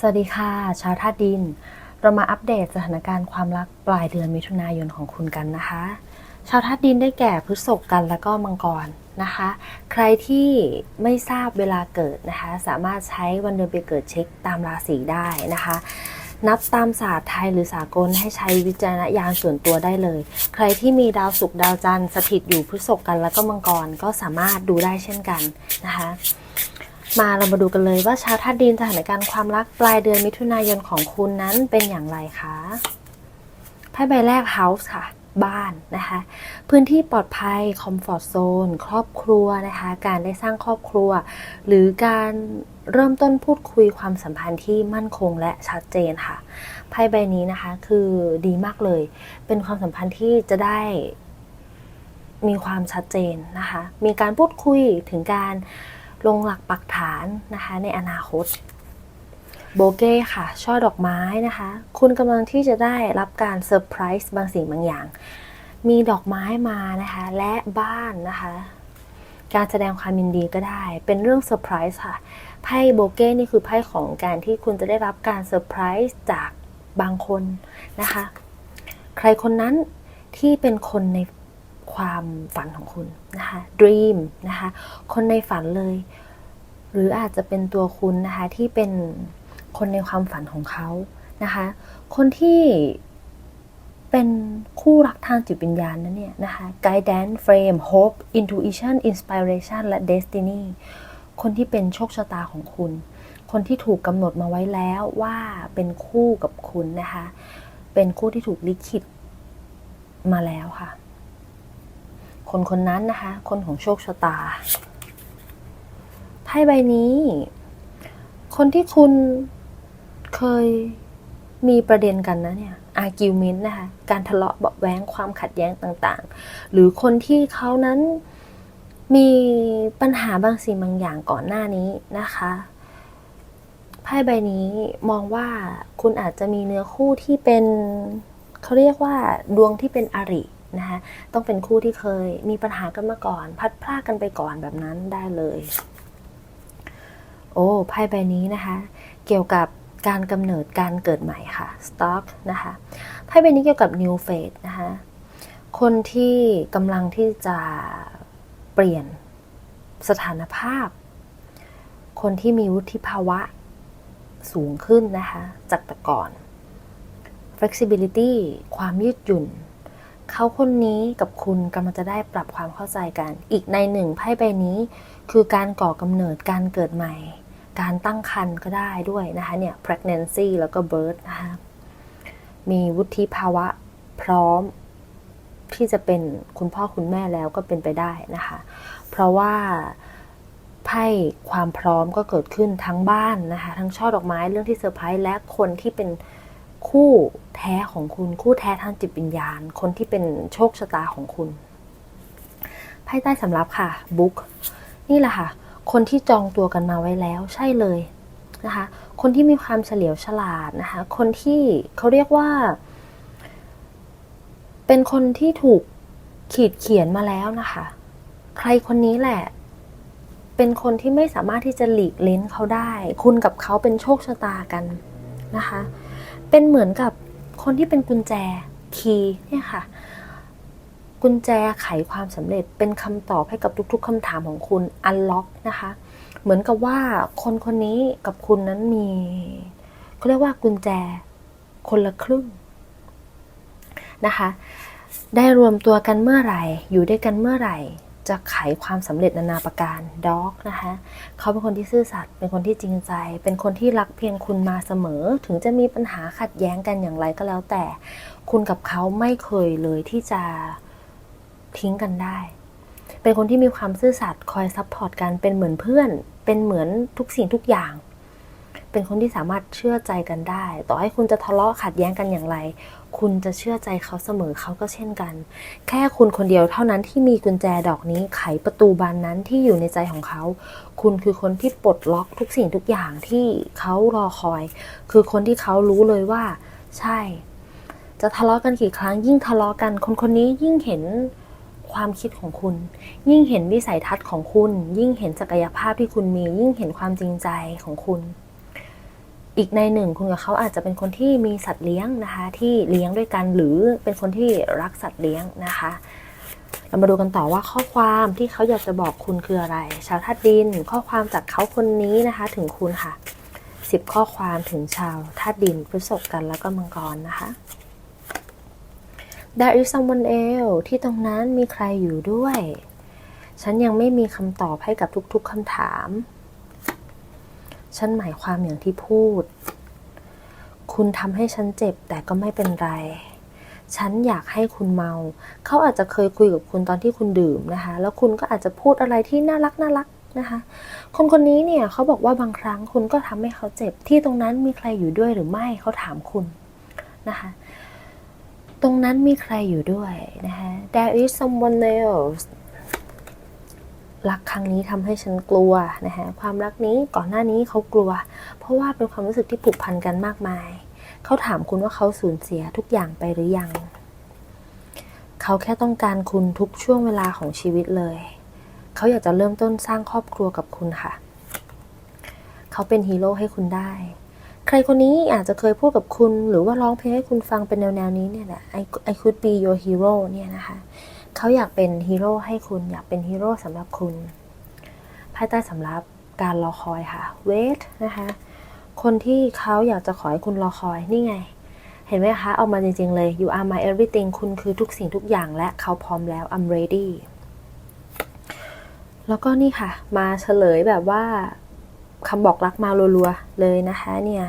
สวัสดีค่ะ ชาวธาตุดิน เรามาอัปเดตสถานการณ์ความรักปลายเดือนมิถุนายนของคุณกันนะคะ ชาวธาตุดินได้แก่พฤษภกันแล้วก็มังกรนะคะ ใครที่ไม่ทราบเวลาเกิดนะคะ สามารถใช้วันเดือนปีเกิดเช็คตามราศีได้นะคะ นับตามศาสตร์ไทยหรือสากลให้ใช้วิจารณญาณส่วนตัวได้เลย ใครที่มีดาวศุกร์ดาวจันทร์สถิตอยู่พฤษภกันแล้วก็มังกรก็สามารถดูได้เช่นกันนะคะ มาเรามาดูกันเลยว่าชาวธาตุดินสถานการณ์ความรักปลายเดือนมิถุนายนของคุณนั้นเป็นอย่างไรคะไพ่ใบแรก House ค่ะ บ้านนะคะ พื้นที่ปลอดภัยคอมฟอร์ z โซนครอบครัวนะคะ การได้สร้างครอบครัว หรือการเริ่มต้นพูดคุยความสัมพันธ์ที่มั่นคงและชัดเจนค่ะไพ่ใบนี้นะคะคือดีมากเลย เป็นความสัมพันธ์ที่จะได้มีความชัดเจนนะคะ มีการพูดคุยถึงการ ลงหลักปักฐานนะคะในอนาคต โบเก้ค่ะ ช่อดอกไม้นะคะ คุณกำลังที่จะได้รับการเซอร์ไพรส์บางสิ่งบางอย่าง มีดอกไม้มานะคะ และบ้านนะคะ การแสดงความยินดีก็ได้ เป็นเรื่องเซอร์ไพรส์ค่ะ ไพ่โบเก้นี่คือไพ่ของการที่คุณจะได้รับการเซอร์ไพรส์จากบางคนนะคะ ใครคนนั้นที่เป็นคนในความฝันของคุณนะคะ dream นะคะ คนในฝันเลย หรืออาจจะเป็นตัวคุณนะคะที่เป็นคนในความฝันของเขานะคะ คนที่เป็นคู่รักทางจิตวิญญาณนั่นเนี่ยนะคะ guidance frame hope intuition inspiration และ destiny คนที่เป็นโชคชะตาของคุณ คนที่ถูกกำหนดมาไว้แล้วว่าเป็นคู่กับคุณนะคะ เป็นคู่ที่ถูกลิขิตมาแล้วค่ะ คนคนนั้นนะคะ คนของโชคชะตา ไพ่ใบนี้ คนที่คุณเคยมีประเด็นกันนะเนี่ย argument นะคะ การทะเลาะเบาแว้งความขัดแย้งต่างๆ หรือคนที่เขานั้นมีปัญหาบางสิ่งบางอย่างก่อนหน้านี้นะคะไพ่ใบนี้มองว่าคุณอาจจะมีเนื้อคู่ที่เป็นเขาเรียกว่าดวงที่เป็นอรินะคะต้องเป็นคู่ที่เคยมีปัญหากันมาก่อน พัดพลากกันไปก่อนแบบนั้นได้เลย โอ้ไพ่ใบนี้นะคะ เกี่ยวกับการกำเนิดการเกิดใหม่ค่ะ stock นะคะไพ่ใบนี้เกี่ยวกับ new phase นะคะคนที่กำลังที่จะเปลี่ยนสถานภาพ คนที่มีวุฒิภาวะสูงขึ้นนะคะ จากแต่ก่อน flexibility ความยืดหยุ่น เขาคนนี้กับคุณกำลังจะได้ปรับความเข้าใจกัน อีกในหนึ่งไพ่ใบนี้คือการก่อกำเนิดการเกิดใหม่ การตั้งครรภ์ก็ได้ด้วยนะคะเนี่ย pregnancy แล้วก็ birth นะคะมีวุฒิภาวะพร้อมที่จะเป็นคุณพ่อคุณแม่แล้วก็เป็นไปได้นะคะ เพราะว่าไพ่ความพร้อมก็เกิดขึ้นทั้งบ้านนะคะ ทั้งช่อดอกไม้เรื่องที่เซอร์ไพรส์และคนที่เป็นคู่แท้ของคุณคู่แท้ทางจิตวิญญาณ คนที่เป็นโชคชะตาของคุณไพ่ใต้สำรับค่ะบุ๊กนี่แหละค่ะ คนที่จองตัวกันมาไว้แล้วใช่เลยนะคะ คนที่มีความเฉลียวฉลาดนะคะ คนที่เขาเรียกว่า เป็นคนที่ถูกขีดเขียนมาแล้วนะคะ ใครคนนี้แหละ เป็นคนที่ไม่สามารถที่จะหลีกเล้นเขาได้ คุณกับเขาเป็นโชคชะตากันนะคะ เป็นเหมือนกับคนที่เป็นกุญแจคีย์เนี่ยค่ะ กุญแจไขความสำเร็จเป็นคำตอบให้กับทุกๆคำถามของคุณอันล็อกนะคะ เหมือนกับว่าคนคนนี้กับคุณนั้นมีเขาเรียกว่ากุญแจคนละครึ่งนะคะ ได้รวมตัวกันเมื่อไหร่ อยู่ด้วยกันเมื่อไหร่ จะไขความสำเร็จนานาประการด็อกนะคะเขาเป็นคนที่ซื่อสัตย์เป็นคนที่จริงใจ เป็นคนที่รักเพียงคุณมาเสมอ ถึงจะมีปัญหาขัดแย้งกันอย่างไรก็แล้วแต่ คุณกับเขาไม่เคยเลยที่จะ ทิ้งกันได้ เป็นคนที่มีความซื่อสัตย์คอยซัพพอร์ตกันเป็นเหมือนเพื่อน เป็นเหมือนทุกสิ่งทุกอย่าง เป็นคนที่สามารถเชื่อใจกันได้ ต่อให้คุณจะทะเลาะขัดแย้งกันอย่างไร คุณจะเชื่อใจเขาเสมอเขาก็เช่นกัน แค่คุณคนเดียวเท่านั้นที่มีกุญแจดอกนี้ไขประตูบานนั้นที่อยู่ในใจของเขา คุณคือคนที่ปลดล็อกทุกสิ่งทุกอย่างที่เขารอคอย คือคนที่เขารู้เลยว่า ใช่จะทะเลาะกันกี่ครั้งยิ่งทะเลาะกัน คนคนนี้ยิ่งเห็น ความคิดของคุณ ยิ่งเห็นวิสัยทัศน์ของคุณ ยิ่งเห็นศักยภาพที่คุณมี ยิ่งเห็นความจริงใจของคุณ อีกในหนึ่งคุณกับเขาอาจจะเป็นคนที่มีสัตว์เลี้ยงนะคะ ที่เลี้ยงด้วยกันหรือเป็นคนที่รักสัตว์เลี้ยงนะคะ เรามาดูกันต่อว่าข้อความที่เขาอยากจะบอกคุณคืออะไร ชาวธาตุดินข้อความจากเขาคนนี้นะคะ ถึงคุณค่ะ10 ข้อความถึงชาวธาตุดินพฤษภกันแล้วก็มังกรนะคะ There is someone else ที่ตรงนั้นมีใครอยู่ด้วย ฉันยังไม่มีคำตอบให้กับทุกๆคำถาม ฉันหมายความอย่างที่พูด คุณทำให้ฉันเจ็บแต่ก็ไม่เป็นไร ฉันอยากให้คุณเมา เขาอาจจะเคยคุยกับคุณตอนที่คุณดื่มนะคะ แล้วคุณก็อาจจะพูดอะไรที่น่ารักน่ารักนะคะ คนคนนี้เนี่ยเขาบอกว่าบางครั้งคุณก็ทำให้เขาเจ็บ ที่ตรงนั้นมีใครอยู่ด้วยหรือไม่เขาถามคุณนะคะ ตรงนั้นมีใครอยู่ด้วยนะคะ There is someone else รักครั้งนี้ทำให้ฉันกลัวนะคะความรักนี้ก่อนหน้านี้เขากลัว เพราะว่าเป็นความรู้สึกที่ผูกพันกันมากมาย เขาถามคุณว่าเขาสูญเสียทุกอย่างไปหรือยัง เขาแค่ต้องการคุณทุกช่วงเวลาของชีวิตเลย เขาอยากจะเริ่มต้นสร้างครอบครัวกับคุณค่ะ เขาเป็นฮีโร่ให้คุณได้ ใครคนนี้อาจจะเคยพูดกับคุณ หรือว่าร้องเพลงให้คุณฟังเป็นแนวๆนี้เนี่ยแหละ I I could be your hero เนี่ยนะคะเขาอยากเป็นฮีโร่ให้คุณอยากเป็นฮีโร่สำหรับคุณ ภายใต้สำรับการรอคอยค่ะ wait นะคะ คนที่เขาอยากจะขอให้คุณรอคอยนี่ไง เห็นไหมคะเอามาจริง ๆ เลย you are my everything คุณคือทุกสิ่งทุกอย่างและเขาพร้อมแล้ว I'm ready แล้วก็นี่ค่ะ มาเฉลยแบบว่า คำบอกรักมารัวๆเลยนะคะเนี่ย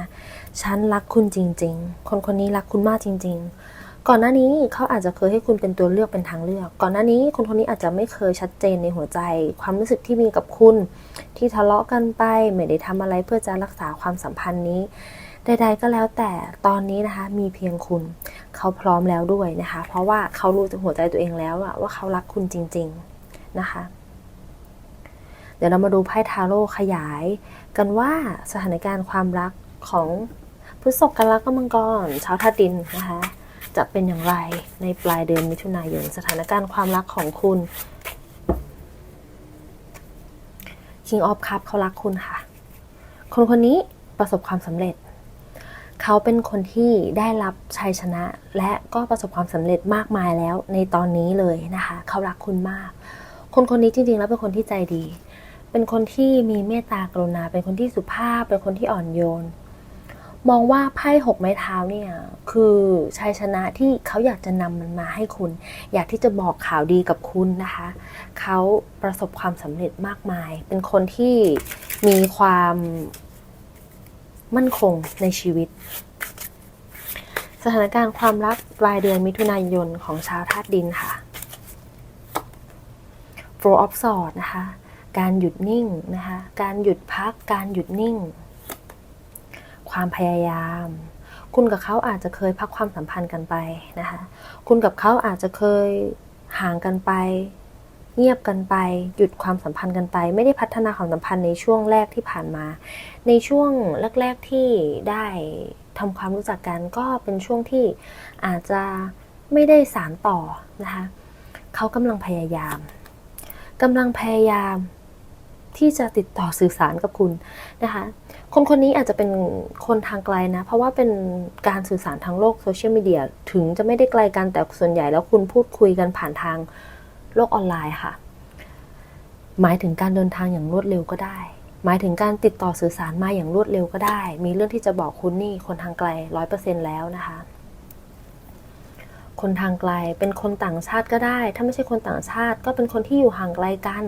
ฉันรักคุณจริง ๆ คนคนนี้รักคุณมากจริง ๆ ก่อนหน้านี้เขาอาจจะเคยให้คุณเป็นตัวเลือกเป็นทางเลือก ก่อนหน้านี้คนคนนี้อาจจะไม่เคยชัดเจนในหัวใจ ความรู้สึกที่มีกับคุณ ที่ทะเลาะกันไปไม่ได้ทำอะไรเพื่อจะรักษาความสัมพันธ์นี้ใดๆก็แล้วแต่ตอนนี้นะคะมีเพียงคุณเขาพร้อมแล้วด้วยนะคะ เพราะว่าเขารู้จากหัวใจตัวเองแล้วว่าเขารักคุณจริง ๆนะคะ เดี๋ยวเรามาดูไพ่ทาโร่ขยาย กันว่าสถานการณ์ความรักของพฤษภกันแล้วก็มังกรชาวธาตุดินนะคะจะเป็นอย่างไรในปลายเดือนมิถุนายนสถานการณ์ความรักของคุณ King of Cup เขารักคุณค่ะ คนคนนี้ประสบความสำเร็จ เขาเป็นคนที่ได้รับชัยชนะ และก็ประสบความสำเร็จมากมายแล้วในตอนนี้เลยนะคะ เขารักคุณมาก คนคนนี้จริงๆแล้วเป็นคนที่ใจดี เป็นคนที่มีเมตตากรุณา เป็นคนที่สุภาพ เป็นคนที่อ่อนโยน มองว่าไพ่หกไม้เท้าเนี่ย คือชัยชนะที่เขาอยากจะนำมันมาให้คุณ อยากที่จะบอกข่าวดีกับคุณนะคะ เขาประสบความสำเร็จมากมาย เป็นคนที่มีความมั่นคงในชีวิต สถานการณ์ความรักปลายเดือนมิถุนายนของชาวธาตุดินค่ะ Four of Swords นะคะ การหยุดนิ่งนะคะ การหยุดพัก การหยุดนิ่ง ความพยายาม คุณกับเขาอาจจะเคยพักความสัมพันธ์กันไปนะคะ คุณกับเขาอาจจะเคยห่างกันไป เงียบกันไป หยุดความสัมพันธ์กันไป ไม่ได้พัฒนาความสัมพันธ์ในช่วงแรกที่ผ่านมา ในช่วงแรก ๆที่ได้ทำความรู้จักกันก็เป็นช่วงที่อาจจะไม่ได้สารต่อนะคะ เขากำลังพยายามกำลังพยายาม ที่จะติดต่อสื่อสารกับคุณนะคะ คนคนนี้อาจจะเป็นคนทางไกลนะ เพราะว่าเป็นการสื่อสารทางโลกโซเชียลมีเดียถึงจะไม่ได้ไกลกันแต่ส่วนใหญ่แล้วคุณพูดคุยกันผ่านทางโลกออนไลน์ค่ะ หมายถึงการเดินทางอย่างรวดเร็วก็ได้ หมายถึงการติดต่อสื่อสารมาอย่างรวดเร็วก็ได้ มีเรื่องที่จะบอกคุณนี่คนทางไกลร้อยเปอร์เซ็นแล้วนะคะ คนทางไกล เป็นคนต่างชาติก็ได้ ถ้าไม่ใช่คนต่างชาติ ก็เป็นคนที่อยู่ห่างไกลกัน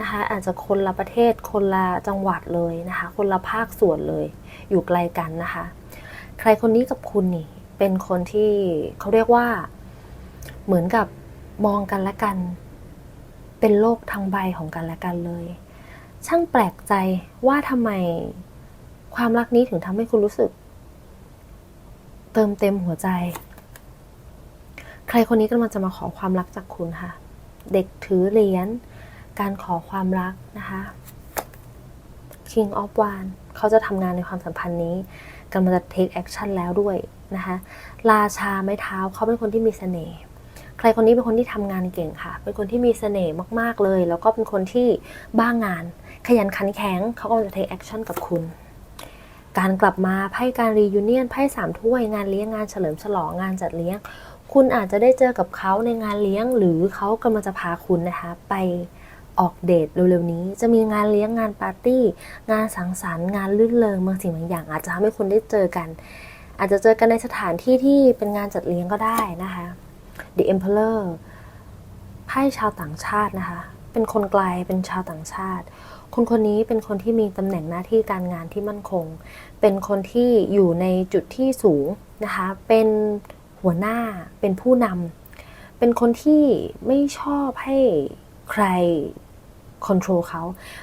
นะคะ อาจจะคนละประเทศ คนละจังหวัดเลยนะคะ คนละภาคส่วนเลย อยู่ไกลกันนะคะ ใครคนนี้กับคุณนี่ เป็นคนที่เขาเรียกว่า เหมือนกับมองกันและกัน เป็นโลกทั้งใบของกันและกันเลย ช่างแปลกใจว่าทำไมความรักนี้ถึงทำให้คุณรู้สึก เติมเต็มหัวใจ ใครคนนี้กำลังจะมาขอความรักจากคุณค่ะ เด็กถือเหรียญ การขอความรักนะคะ King of w a n d เขาจะทำงานในความสัมพันธ์นี้กำลังจะ take action แล้วด้วยนะคะ ราชาไม้เท้าเขาเป็นคนที่มีเสน่ห์ใครคนนี้เป็นคนที่ทำงานเก่งค่ะ เป็นคนที่มีเสน่ห์มาก ๆ เลย แล้วก็เป็นคนที่บ้างงาน ขยันขันแข็ง เขากำลังจะ take action กับคุณ การกลับมาไพ่การรียูเนียนไพ่สามถ้วยงานเลี้ยงงานเฉลิมฉลองงานจัดเลี้ยง คุณอาจจะได้เจอกับเขาในงานเลี้ยง หรือเขากำลังจะพาคุณนะคะไปออกเดทเร็วๆนี้ จะมีงานเลี้ยงงานปาร์ตี้ งานสังสรรค์งานลื่นเริงบางสิ่งบางอย่าง อาจจะทำให้คุณได้เจอกัน อาจจะเจอกันในสถานที่ที่เป็นงานจัดเลี้ยงก็ได้นะคะ The Emperor ไพ่ชาวต่างชาตินะคะ เป็นคนไกลเป็นชาวต่างชาติ คนคนนี้เป็นคนที่มีตำแหน่งหน้าที่การงานที่มั่นคง เป็นคนที่อยู่ในจุดที่สูงนะคะ เป็น หัวหน้าเป็นผู้นำเป็นคนที่ไม่ชอบให้ใครคอนโทรลเขา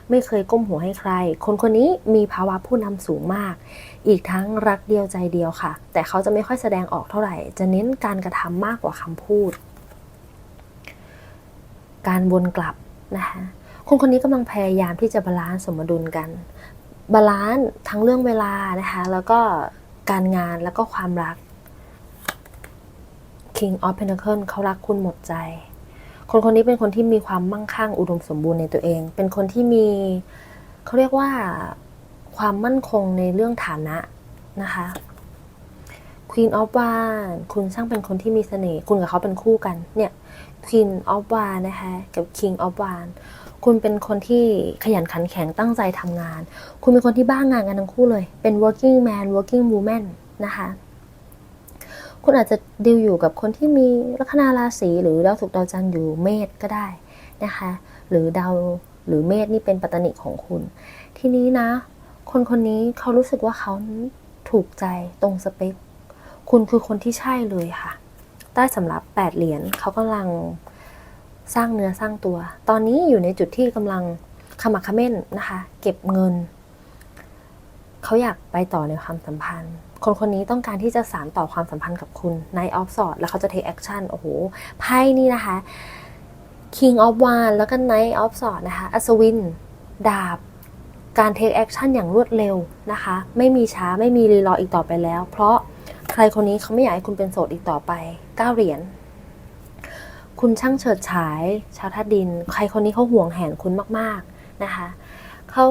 ไม่เคยก้มหัวให้ใคร คนคนนี้มีภาวะผู้นำสูงมาก อีกทั้งรักเดียวใจเดียวค่ะ แต่เขาจะไม่ค่อยแสดงออกเท่าไหร่ จะเน้นการกระทำมากกว่าคำพูด การวนกลับนะคะคนคนนี้กำลังพยายามที่จะบาลานซ์สมดุลกัน บาลานซ์ทั้งเรื่องเวลานะคะ แล้วก็การงานแล้วก็ความรัก King of Pentacle เขารักคุณหมดใจ คนคนนี้เป็นคนที่มีความมั่งคั่งอุดมสมบูรณ์ในตัวเอง เป็นคนที่มีเขาเรียกว่าความมั่นคงในเรื่องฐานะนะคะ Queen of Wands คุณช่างเป็นคนที่มีเสน่ห์ คุณกับเขาเป็นคู่กัน เนี่ย Queen of Wands นะคะ กับ King of Wands คุณเป็นคนที่ขยันขันแข็งตั้งใจทำงาน คุณเป็นคนที่บ้างงานกันทั้งคู่เลย เป็น working man working woman นะคะ คุณอาจจะดีลอยู่กับคนที่มีลัคนาราศีหรือดาวศุกร์ดาวจันทร์อยู่เมษก็ได้นะคะ หรือดาวหรือเมษนี่เป็นปัตตนิของคุณ ทีนี้นะ คนคนนี้เขารู้สึกว่าเขาถูกใจตรงสเปค คุณคือคนที่ใช่เลยค่ะได้สำหรับ8เหรียญเขากำลังสร้างเนื้อสร้างตัว ตอนนี้อยู่ในจุดที่กำลังขมักขม้นนะคะ เก็บเงิน เขาอยากไปต่อในความสัมพันธ์ คนคนนี้ต้องการที่จะสานต่อความสัมพันธ์กับคุณในออฟสอดแล้วเขาจะ take action โอ้โหไพ่นี่นะคะ King of w a n d แล้วก็ Knight of s w o r d นะคะอัศวิน ดาบ การ take action อย่างรวดเร็วนะคะ ไม่มีช้าไม่มีรีรออีกต่อไปแล้ว เพราะใครคนนี้เขาไม่อยากให้คุณเป็นโสดอีกต่อไป9เหรียญคุณช่างเฉิดฉาย ชาวธาตุดิน ใครคนนี้เขาห่วงแหนคุณมาก ๆ นะคะ เขา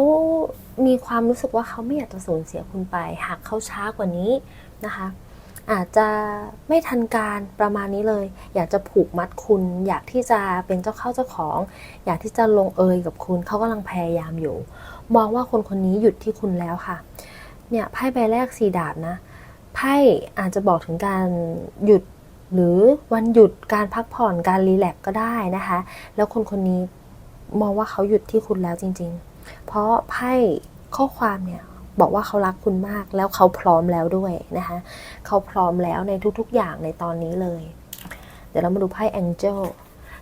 มีความรู้สึกว่าเขาไม่อยากจะสูญเสียคุณไป หากเขาช้ากว่านี้นะคะ อาจจะไม่ทันการประมาณนี้เลย อยากจะผูกมัดคุณ อยากที่จะเป็นเจ้าเข้าเจ้าของ อยากที่จะลงเอยกับคุณเขากำลังพยายามอยู่ มองว่าคนคนนี้หยุดที่คุณแล้วค่ะ เนี่ยไพ่ใบแรกสีดาบนะไพ่อาจจะบอกถึงการหยุดหรือวันหยุดการพักผ่อนการรีแลกซ์ก็ได้นะคะ แล้วคนคนนี้มองว่าเขาหยุดที่คุณแล้วจริง ๆ เพราะไพ่ข้อความเนี่ยบอกว่าเขารักคุณมากแล้วเขาพร้อมแล้วด้วยนะคะเขาพร้อมแล้วในทุกๆอย่างในตอนนี้เลย เดี๋ยวเรามาดูไพ่แองเจิล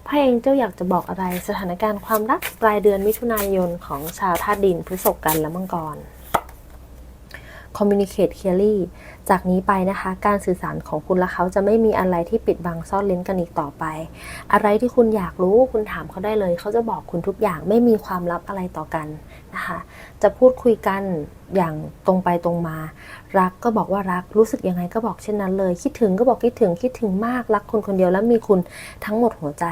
ไพ่แองเจิลอยากจะบอกอะไรสถานการณ์ความรักปลายเดือนมิถุนายนของชาวธาตุดินพฤษภกันและมังกร communicate clearly จากนี้ไปนะคะ การสื่อสารของคุณและเขาจะไม่มีอะไรที่ปิดบังซ่อนเล้นกันอีกต่อไป อะไรที่คุณอยากรู้คุณถามเขาได้เลย เขาจะบอกคุณทุกอย่างไม่มีความลับอะไรต่อกันนะคะ จะพูดคุยกันอย่างตรงไปตรงมา รักก็บอกว่ารักรู้สึกยังไงก็บอกเช่นนั้นเลย คิดถึงก็บอกคิดถึงคิดถึงมากรักคนคนเดียวแล้วมีคุณทั้งหมดหัวใจ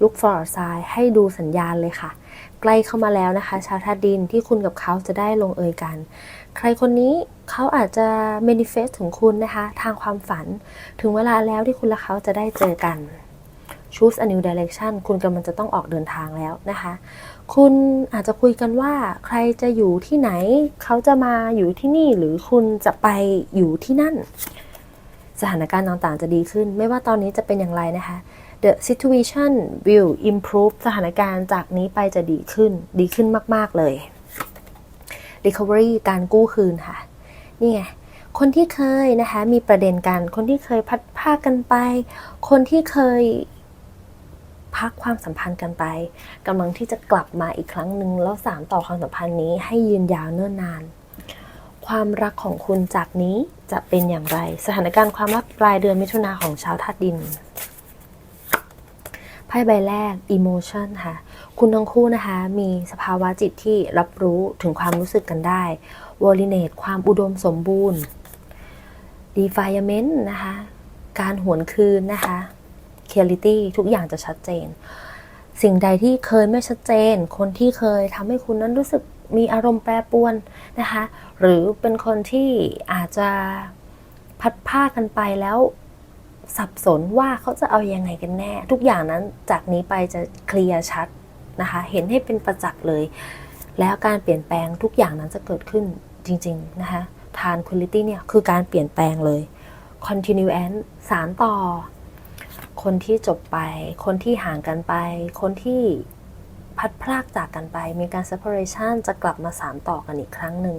look for a sign ให้ดูสัญญาณเลยค่ะ ใกล้เข้ามาแล้วนะคะ ชาวธาตุดินที่คุณกับเขาจะได้ลงเอยกัน ใครคนนี้เขาอาจจะ manifest ถึงคุณนะคะ ทางความฝันถึงเวลาแล้วที่คุณและเขาจะได้เจอกัน choose a new direction คุณกำลังจะต้องออกเดินทางแล้วนะคะ คุณอาจจะคุยกันว่าใครจะอยู่ที่ไหน เขาจะมาอยู่ที่นี่หรือคุณจะไปอยู่ที่นั่น สถานการณ์ต่างๆจะดีขึ้น ไม่ว่าตอนนี้จะเป็นอย่างไรนะคะ the situation will improve สถานการณ์จากนี้ไปจะดีขึ้น ดีขึ้นมาก ๆ เลย recovery การกู้คืนค่ะ นี่ไง คนที่เคยนะคะ มีประเด็นกัน คนที่เคยพัดพากันไป คนที่เคยพักความสัมพันธ์กันไปกำลังที่จะกลับมาอีกครั้งหนึ่งแล้วสานต่อความสัมพันธ์นี้ให้ยืนยาวเนิ่นนาน ความรักของคุณจากนี้จะเป็นอย่างไร สถานการณ์ความรักปลายเดือนมิถุนาของชาวธาตุดิน พ่ใบแรก emotion ค่ะ คุณทั้งคู่นะคะ มีสภาวะจิตที่รับรู้ถึงความรู้สึกกันได้ v o l i n a t e ความอุดมสมบูรณ์ defilement นะคะ การหวนคืนนะคะ clarity ทุกอย่างจะชัดเจน สิ่งใดที่เคยไม่ชัดเจน คนที่เคยทำให้คุณนั้นรู้สึกมีอารมณ์แปรปรวนนะคะ หรือเป็นคนที่อาจจะพัดผ้ากันไปแล้ว สับสนว่าเขาจะเอายังไงกันแน่ ทุกอย่างนั้นจากนี้ไปจะเคลียร์ชัดนะคะ เห็นให้เป็นประจักษ์เลย แล้วการเปลี่ยนแปลงทุกอย่างนั้นจะเกิดขึ้นจริง ๆ นะคะทานคุณลิตี้เนี่ยคือการเปลี่ยนแปลงเลย continue and สารต่อ คนที่จบไป คนที่ห่างกันไป คนที่พัดพรากจากกันไป มีการ separation จะกลับมาสานต่อกันอีกครั้งหนึ่ง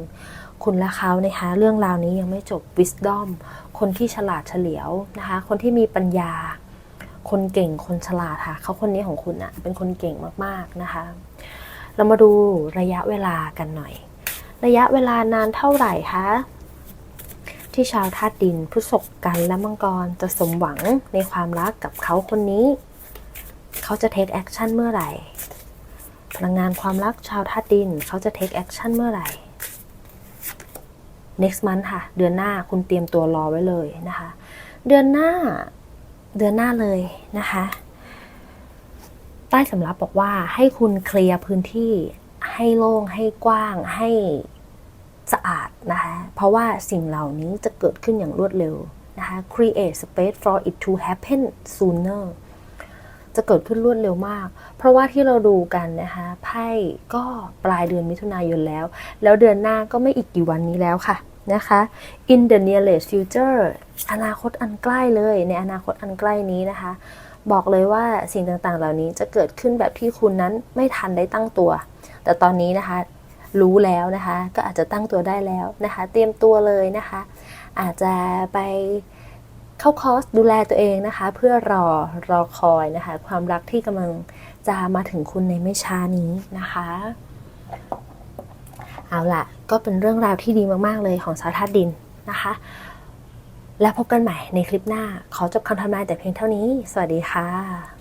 คุณและเขานะคะเรื่องราวนี้ยังไม่จบ wisdom คนที่ฉลาดเฉลียวนะคะ คนที่มีปัญญา คนเก่งคนฉลาดค่ะเขาคนนี้ของคุณอะเป็นคนเก่งมากๆนะคะ เรามาดูระยะเวลากันหน่อย ระยะเวลานานเท่าไหร่คะที่ชาวธาตุดินพฤษภกันและมังกรจะสมหวังในความรักกับเขาคนนี้ เขาจะ take action เมื่อไหร่พลังงานความรักชาวธาตุดินเขาจะ take action เมื่อไหร่ next month ค่ะ เดือนหน้าคุณเตรียมตัวรอไว้เลยนะคะ เดือนหน้าเดือนหน้าเลยนะคะ ใต้สำรับบอกว่าให้คุณเคลียร์พื้นที่ให้โล่งให้กว้างให้สะอาดนะคะ เพราะว่าสิ่งเหล่านี้จะเกิดขึ้นอย่างรวดเร็วนะคะ create space for it to happen sooner จะเกิดขึ้นรวดเร็วมาก เพราะว่าที่เราดูกันนะคะไพ่ก็ปลายเดือนมิถุนายนแล้ว แล้วเดือนหน้าก็ไม่อีกกี่วันนี้แล้วค่ะนะคะ in the nearest future อนาคตอันใกล้เลย ในอนาคตอันใกล้นี้นะคะ บอกเลยว่าสิ่งต่างๆ เหล่านี้จะเกิดขึ้นแบบที่คุณนั้นไม่ทันได้ตั้งตัว แต่ตอนนี้นะคะ รู้แล้วนะคะ ก็อาจจะตั้งตัวได้แล้วนะคะ เตรียมตัวเลยนะคะ อาจจะไป เข้าคอร์สดูแลตัวเองนะคะ เพื่อรอรอคอยนะคะ ความรักที่กำลังจะมาถึงคุณในไม่ช้านี้นะคะ เอาล่ะ ก็เป็นเรื่องราวที่ดีมากๆเลยของสาวธาตุดินนะคะ แล้วพบกันใหม่ในคลิปหน้า ขอจบคำทำนายแต่เพียงเท่านี้ สวัสดีค่ะ